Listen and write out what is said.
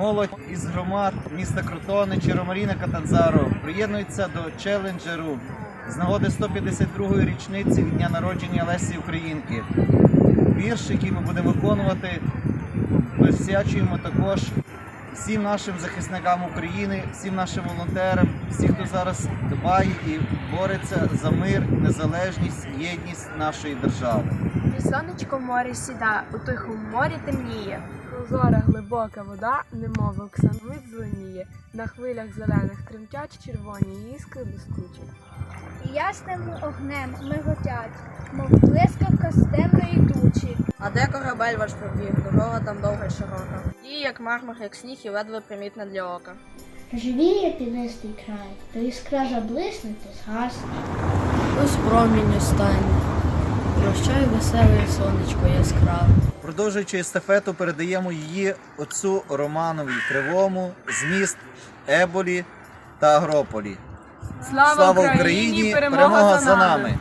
Молодь із громад міста Кротони чи Ромаріна Катанзаро приєднується до челенджеру з нагоди 152-ї річниці від дня народження Лесі Українки. Вірш, який ми будемо виконувати, присвячуємо також всім нашим захисникам України, всім нашим волонтерам, всім, хто зараз дбає і бореться за мир, незалежність, єдність нашої держави. І сонечко в морі сіда, у тихому морі темніє. Прозора глибока вода, немов оксамит зеленіє, на хвилях зелених тремтять червоні іскри блискучі. Ясним огнем миготять, мов блискавка з темної тучі. А де корабель ваш пробіг, дорога там довга й широка. І як мармур, як сніг, і ледве примітна для ока. Живіє пінистий край, то іскра то згасне. Ось промінь останній. Прощай, веселе сонечко яскраве. Продовжуючи естафету, передаємо її отцу Романові Кривому з міст Еболі та Агрополі. Слава, Слава Україні! Перемога за нами!